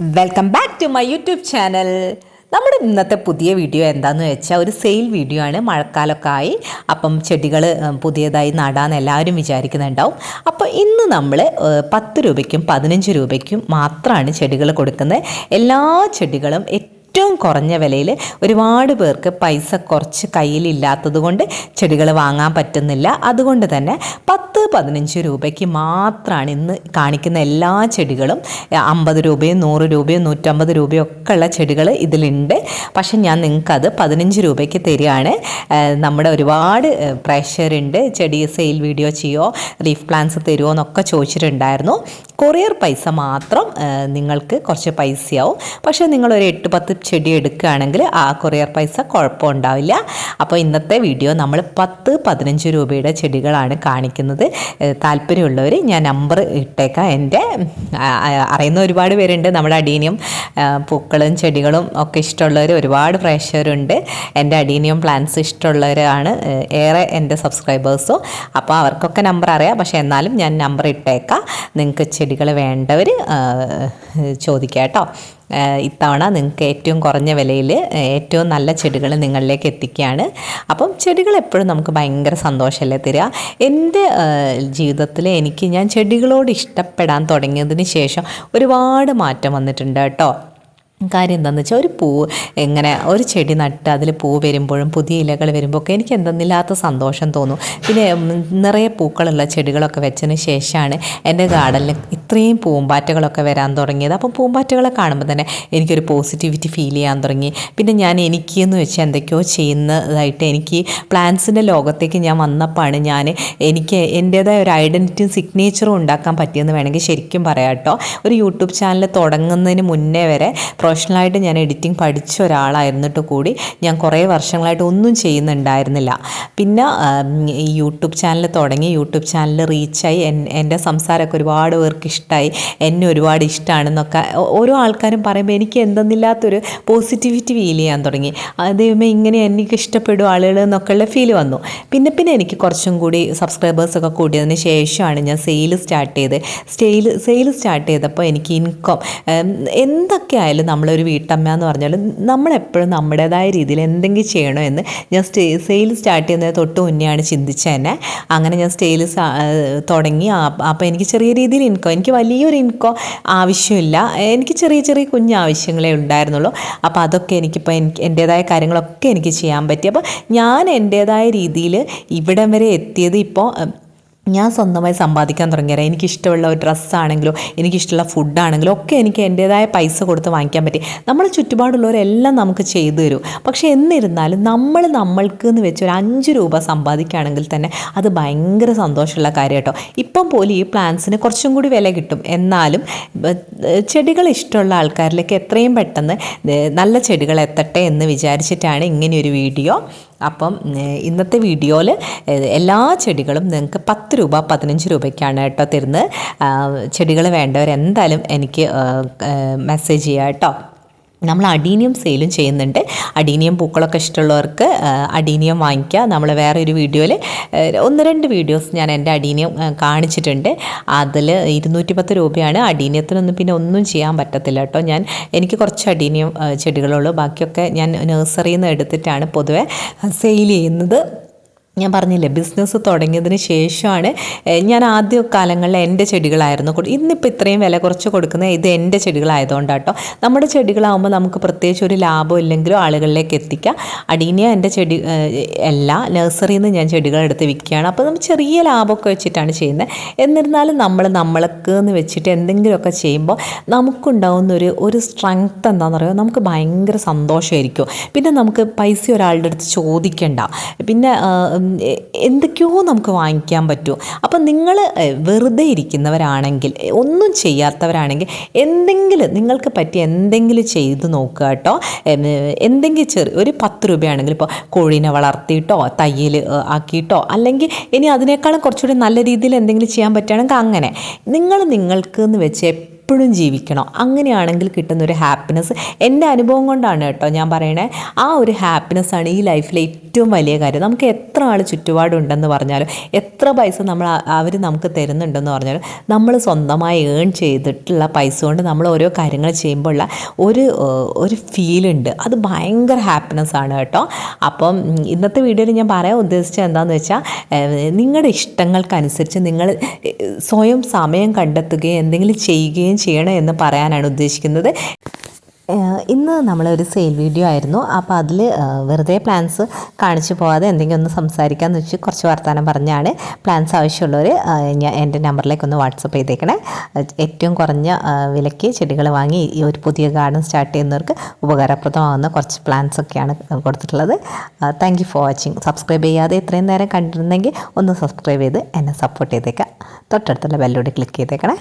Welcome back to my YouTube channel നമ്മുടെ ഇന്നത്തെ പുതിയ വീഡിയോ എന്താണെന്ന് വെച്ചാൽ ഒരു സെയിൽ വീഡിയോ ആണ്. മഴക്കാലമൊക്കെ ആയി അപ്പം ചെടികൾ പുതിയതായി നടാൻ എല്ലാവരും വിചാരിക്കുന്നുണ്ടാവും. അപ്പോൾ ഇന്ന് നമ്മൾ പത്ത് രൂപയ്ക്കും പതിനഞ്ച് രൂപയ്ക്കും മാത്രമാണ് ചെടികൾ കൊടുക്കുന്നത്. എല്ലാ ചെടികളും ഏറ്റവും കുറഞ്ഞ വിലയിൽ ഒരുപാട് പേർക്ക് പൈസ കുറച്ച് കയ്യിലില്ലാത്തത് കൊണ്ട് ചെടികൾ വാങ്ങാൻ പറ്റുന്നില്ല. അതുകൊണ്ട് തന്നെ പത്ത് പതിനഞ്ച് രൂപയ്ക്ക് മാത്രമാണ് ഇന്ന് കാണിക്കുന്ന എല്ലാ ചെടികളും. അമ്പത് രൂപയും നൂറ് രൂപയും നൂറ്റമ്പത് രൂപയും ഒക്കെ ഉള്ള ചെടികൾ ഇതിലുണ്ട്. പക്ഷെ ഞാൻ നിങ്ങൾക്കത് പതിനഞ്ച് രൂപയ്ക്ക് തരികയാണ്. നമ്മുടെ ഒരുപാട് പ്രേക്ഷകരുണ്ട്. ചെടി സെയിൽ വീഡിയോ ചെയ്യുമോ ലീഫ് പ്ലാന്റ്സ് തരുമോ എന്നൊക്കെ ചോദിച്ചിട്ടുണ്ടായിരുന്നു. കൊറിയർ പൈസ മാത്രം നിങ്ങൾക്ക് കുറച്ച് പൈസയാവും. പക്ഷേ നിങ്ങളൊരു എട്ട് പത്ത് ചെടി എടുക്കുകയാണെങ്കിൽ ആ കൊറിയർ പൈസ കുഴപ്പമുണ്ടാവില്ല. അപ്പോൾ ഇന്നത്തെ വീഡിയോ നമ്മൾ പത്ത് പതിനഞ്ച് രൂപയുടെ ചെടികളാണ് കാണിക്കുന്നത്. താല്പര്യമുള്ളവർ ഞാൻ നമ്പർ ഇട്ടേക്കാം. എന്റെ അറിയുന്ന ഒരുപാട് പേരുണ്ട്. നമ്മുടെ അടീനിയം പൂക്കളും ചെടികളും ഒക്കെ ഇഷ്ടമുള്ളവർ ഒരുപാട് പ്രേക്ഷകരുണ്ട്. എന്റെ അടീനിയം പ്ലാന്റ്സ് ഇഷ്ടമുള്ളവരാണ് ഏറെ എന്റെ സബ്സ്ക്രൈബേഴ്സും. അപ്പോൾ അവർക്കൊക്കെ നമ്പർ അറിയാം. പക്ഷേ എന്നാലും ഞാൻ നമ്പർ ഇട്ടേക്കാം. നിങ്ങൾക്ക് ചെടികൾ വേണ്ടവർ ചോദിക്കാം കേട്ടോ. ഇത്തവണ നിങ്ങൾക്ക് ഏറ്റവും കുറഞ്ഞ വിലയിൽ ഏറ്റവും നല്ല ചെടികൾ നിങ്ങളിലേക്ക് എത്തിക്കുകയാണ്. അപ്പം ചെടികൾ എപ്പോഴും നമുക്ക് ഭയങ്കര സന്തോഷമല്ലേ തരിക എന്റെ ജീവിതത്തിൽ എനിക്ക് ഞാൻ ചെടികളോട് ഇഷ്ടപ്പെടാൻ തുടങ്ങിയതിന് ശേഷം ഒരുപാട് മാറ്റം വന്നിട്ടുണ്ട് കേട്ടോ. കാര്യം എന്താണെന്ന് വെച്ചാൽ ഒരു പൂ എങ്ങനെ ഒരു ചെടി നട്ട് അതിൽ പൂ വരുമ്പോഴും പുതിയ ഇലകൾ വരുമ്പോൾ ഒക്കെ എനിക്ക് എന്തെന്നില്ലാത്ത സന്തോഷം തോന്നും. പിന്നെ നിറയെ പൂക്കളുള്ള ചെടികളൊക്കെ വെച്ചതിന് ശേഷമാണ് എന്റെ ഗാർഡനിൽ ഇത്രയും പൂമ്പാറ്റകളൊക്കെ വരാൻ തുടങ്ങിയത്. അപ്പം പൂമ്പാറ്റകളെ കാണുമ്പോൾ തന്നെ എനിക്കൊരു പോസിറ്റിവിറ്റി ഫീൽ ചെയ്യാൻ തുടങ്ങി. പിന്നെ ഞാൻ എനിക്ക് എന്ന് വെച്ചാൽ എന്തൊക്കെയോ ചെയ്യുന്നതായിട്ട് എനിക്ക് പ്ലാന്റ്സിന്റെ ലോകത്തേക്ക് ഞാൻ വന്നപ്പോഴാണ് ഞാൻ എനിക്ക് എന്റേതായ ഒരു ഐഡന്റിറ്റിയും സിഗ്നേച്ചറും ഉണ്ടാക്കാൻ പറ്റിയെന്ന് വേണമെങ്കിൽ ശരിക്കും പറയാം കേട്ടോ ഒരു യൂട്യൂബ് ചാനൽ തുടങ്ങുന്നതിന് മുന്നേ വരെ പ്രൊഫഷണലായിട്ട് ഞാൻ എഡിറ്റിംഗ് പഠിച്ച ഒരാളായിരുന്നിട്ട് കൂടി ഞാൻ കുറേ വർഷങ്ങളായിട്ട് ഒന്നും ചെയ്യുന്നുണ്ടായിരുന്നില്ല. പിന്നെ യൂട്യൂബ് ചാനൽ തുടങ്ങി യൂട്യൂബ് ചാനൽ റീച്ചായി എൻ എന്റെ സംസാരമൊക്കെ ഒരുപാട് പേർക്ക് ഇഷ്ടമായി എന്നെ ഒരുപാട് ഇഷ്ടമാണെന്നൊക്കെ ഓരോ ആൾക്കാരും പറയുമ്പോൾ എനിക്ക് എന്തെന്നില്ലാത്തൊരു പോസിറ്റിവിറ്റി ഫീൽ ചെയ്യാൻ തുടങ്ങി. ദൈവമേ ഇങ്ങനെ എനിക്ക് ഇഷ്ടപ്പെടും ആളുകൾ എന്നൊക്കെയുള്ള ഫീൽ വന്നു. പിന്നെ പിന്നെ എനിക്ക് കുറച്ചും കൂടി സബ്സ്ക്രൈബേഴ്സൊക്കെ കൂടിയതിന് ശേഷമാണ് ഞാൻ സെയിൽ സ്റ്റാർട്ട് ചെയ്ത് സെയിൽ സെയിൽ സ്റ്റാർട്ട് ചെയ്തപ്പോൾ എനിക്ക് ഇൻകം എന്തൊക്കെ ആയാലും നമ്മളൊരു വീട്ടമ്മ എന്ന് പറഞ്ഞാൽ നമ്മളെപ്പോഴും നമ്മുടേതായ രീതിയിൽ എന്തെങ്കിലും ചെയ്യണോ എന്ന് ഞാൻ സ്റ്റേ സെയിൽ സ്റ്റാർട്ട് ചെയ്യുന്നത് തൊട്ട് മുന്നെയാണ് ചിന്തിച്ചത് തന്നെ അങ്ങനെ ഞാൻ സ്റ്റേയിൽ തുടങ്ങി. അപ്പോൾ എനിക്ക് ചെറിയ രീതിയിൽ ഇൻകോ എനിക്ക് വലിയൊരു ഇൻകോ ആവശ്യമില്ല. എനിക്ക് ചെറിയ ചെറിയ കുഞ്ഞ് ആവശ്യങ്ങളേ ഉണ്ടായിരുന്നുള്ളൂ. അപ്പോൾ അതൊക്കെ എനിക്കിപ്പോൾ എനിക്ക് എന്റേതായ കാര്യങ്ങളൊക്കെ എനിക്ക് ചെയ്യാൻ പറ്റി. അപ്പോൾ ഞാൻ എന്റേതായ രീതിയിൽ ഇവിടം വരെ എത്തിയത് ഇപ്പോൾ ഞാൻ സ്വന്തമായി സമ്പാദിക്കാൻ തുടങ്ങിയാൽ എനിക്കിഷ്ടമുള്ള ഒരു ഡ്രസ്സാണെങ്കിലോ എനിക്കിഷ്ടമുള്ള ഫുഡാണെങ്കിലോ ഒക്കെ എനിക്ക് എന്റേതായ പൈസ കൊടുത്ത് വാങ്ങിക്കാൻ പറ്റി. നമ്മൾ ചുറ്റുപാടുള്ളവരെല്ലാം നമുക്ക് ചെയ്തു തരും. പക്ഷേ എന്നിരുന്നാലും നമ്മൾ നമ്മൾക്ക് എന്ന് വെച്ച് ഒരു അഞ്ച് രൂപ സമ്പാദിക്കുകയാണെങ്കിൽ തന്നെ അത് ഭയങ്കര സന്തോഷമുള്ള കാര്യം കേട്ടോ ഇപ്പം പോലും ഈ പ്ലാന്റ്സിന് കുറച്ചും കൂടി വില കിട്ടും. എന്നാലും ചെടികൾ ഇഷ്ടമുള്ള ആൾക്കാരിലേക്ക് എത്രയും പെട്ടെന്ന് നല്ല ചെടികൾ എത്തട്ടെ എന്ന് വിചാരിച്ചിട്ടാണ് ഇങ്ങനെയൊരു വീഡിയോ അപ്പം ഇന്നത്തെ വീഡിയോയിൽ എല്ലാ ചെടികളും നിങ്ങൾക്ക് പത്ത് രൂപ പതിനഞ്ച് രൂപയ്ക്കാണ് കേട്ടോ തരുന്നത്. ചെടികൾ വേണ്ടവർ എന്തായാലും എനിക്ക് മെസ്സേജ് ചെയ്യാം കേട്ടോ. നമ്മൾ അഡീനിയം സെയിലും ചെയ്യുന്നുണ്ട്. അഡീനിയം പൂക്കളൊക്കെ ഇഷ്ടമുള്ളവർക്ക് അഡീനിയം വാങ്ങിക്കുക നമ്മൾ വേറെ ഒരു വീഡിയോയിൽ ഒന്ന് രണ്ട് വീഡിയോസ് ഞാൻ എന്റെ അഡീനിയം കാണിച്ചിട്ടുണ്ട്. അതിൽ ഇരുന്നൂറ്റി പത്ത് രൂപയാണ്. അഡീനിയത്തിനൊന്നും പിന്നെ ഒന്നും ചെയ്യാൻ പറ്റത്തില്ല കേട്ടോ. ഞാൻ എനിക്ക് കുറച്ച് അഡീനിയം ചെടികളുള്ളൂ ബാക്കിയൊക്കെ ഞാൻ നഴ്സറിയിൽ നിന്ന് എടുത്തിട്ടാണ് പൊതുവെ സെയിൽ ചെയ്യുന്നത്. ഞാൻ പറഞ്ഞില്ലേ ബിസിനസ് തുടങ്ങിയതിന് ശേഷമാണ് ഞാൻ ആദ്യ കാലങ്ങളിൽ എന്റെ ചെടികളായിരുന്നു ഇന്നിപ്പോൾ ഇത്രയും വില കുറച്ച് കൊടുക്കുന്ന ഇത് എന്റെ ചെടികളായതുകൊണ്ട് കേട്ടോ നമ്മുടെ ചെടികളാകുമ്പോൾ നമുക്ക് പ്രത്യേകിച്ച് ഒരു ലാഭം ഇല്ലെങ്കിലും ആളുകളിലേക്ക് എത്തിക്കാം. അടീനിയ എന്റെ ചെടി അല്ല നഴ്സറിയിൽ നിന്ന് ഞാൻ ചെടികൾ എടുത്ത് വിൽക്കുകയാണ്. അപ്പോൾ നമ്മൾ ചെറിയ ലാഭമൊക്കെ വെച്ചിട്ടാണ് ചെയ്യുന്നത്. എന്നിരുന്നാലും നമ്മൾ നമ്മൾക്ക് എന്ന് വെച്ചിട്ട് എന്തെങ്കിലുമൊക്കെ ചെയ്യുമ്പോൾ നമുക്കുണ്ടാവുന്ന ഒരു ഒരു സ്ട്രെങ്ത് എന്താണെന്ന് പറയുക നമുക്ക് ഭയങ്കര സന്തോഷമായിരിക്കും. പിന്നെ നമുക്ക് പൈസ ഒരാളുടെ അടുത്ത് ചോദിക്കണ്ട. പിന്നെ എന്തൊക്കെയോ നമുക്ക് വാങ്ങിക്കാൻ പറ്റും. അപ്പം നിങ്ങൾ വെറുതെ ഇരിക്കുന്നവരാണെങ്കിൽ ഒന്നും ചെയ്യാത്തവരാണെങ്കിൽ എന്തെങ്കിലും നിങ്ങൾക്ക് പറ്റിയ എന്തെങ്കിലും ചെയ്ത് നോക്കുക കേട്ടോ. എന്തെങ്കിലും ചെറിയ ഒരു പത്ത് രൂപയാണെങ്കിൽ ഇപ്പോൾ കോഴീനെ വളർത്തിയിട്ടോ തയ്യൽ ആക്കിയിട്ടോ അല്ലെങ്കിൽ ഇനി അതിനേക്കാളും കുറച്ചുകൂടി നല്ല രീതിയിൽ എന്തെങ്കിലും ചെയ്യാൻ പറ്റുകയാണെങ്കിൽ അങ്ങനെ. നിങ്ങൾ നിങ്ങൾക്ക് എന്ന് വെച്ച് എപ്പോഴും ജീവിക്കണം. അങ്ങനെയാണെങ്കിൽ കിട്ടുന്ന ഒരു ഹാപ്പിനെസ് എന്റെ അനുഭവം കൊണ്ടാണ് കേട്ടോ ഞാൻ പറയണേ. ആ ഒരു ഹാപ്പിനെസ് ആണ് ഈ ലൈഫിലെ ഏറ്റവും വലിയ കാര്യം. നമുക്ക് എത്ര ആൾ ചുറ്റുപാടുണ്ടെന്ന് പറഞ്ഞാലും എത്ര പൈസ നമ്മൾ അവർ നമുക്ക് തരുന്നുണ്ടെന്ന് പറഞ്ഞാലും നമ്മൾ സ്വന്തമായി ഏൺ ചെയ്തിട്ടുള്ള പൈസ കൊണ്ട് നമ്മൾ ഓരോ കാര്യങ്ങൾ ചെയ്യുമ്പോഴുള്ള ഒരു ഒരു ഫീലുണ്ട് അത് ഭയങ്കര ഹാപ്പിനെസ് ആണ് കേട്ടോ. അപ്പം ഇന്നത്തെ വീഡിയോയിൽ ഞാൻ പറയാൻ ഉദ്ദേശിച്ചത് എന്താണെന്ന് വെച്ചാൽ നിങ്ങളുടെ ഇഷ്ടങ്ങൾക്കനുസരിച്ച് നിങ്ങൾ സ്വയം സമയം കണ്ടെത്തുകയും എന്തെങ്കിലും ചെയ്യുകയും ചെയ്യണം എന്ന് പറയാനാണ് ഉദ്ദേശിക്കുന്നത്. ഇന്ന് നമ്മളൊരു സെയിൽ വീഡിയോ ആയിരുന്നു. അപ്പോൾ അതിൽ വെറുതെ പ്ലാൻസ് കാണിച്ചു പോകാതെ എന്തെങ്കിലും ഒന്ന് സംസാരിക്കാമെന്ന് വെച്ച് കുറച്ച് വർത്തമാനം പറഞ്ഞാണ് പ്ലാൻസ് ആവശ്യമുള്ളവർ ഞാൻ എന്റെ നമ്പറിലേക്ക് ഒന്ന് വാട്സപ്പ് ചെയ്തേക്കണേ. ഏറ്റവും കുറഞ്ഞ വിലയ്ക്ക് ചെടികൾ വാങ്ങി ഈ ഒരു പുതിയ ഗാർഡൻ സ്റ്റാർട്ട് ചെയ്യുന്നവർക്ക് ഉപകാരപ്രദമാകുന്ന കുറച്ച് പ്ലാൻസ് ഒക്കെയാണ് കൊടുത്തിട്ടുള്ളത്. Thank you for watching. Subscribe ചെയ്യാതെ ഇത്രയും നേരം കണ്ടിരുന്നെങ്കിൽ ഒന്ന് സബ്സ്ക്രൈബ് ചെയ്ത് എന്നെ സപ്പോർട്ട് ചെയ്തേക്കാം. തൊട്ടടുത്തുള്ള ബെല്ലോട് ക്ലിക്ക് ചെയ്തേക്കണേ.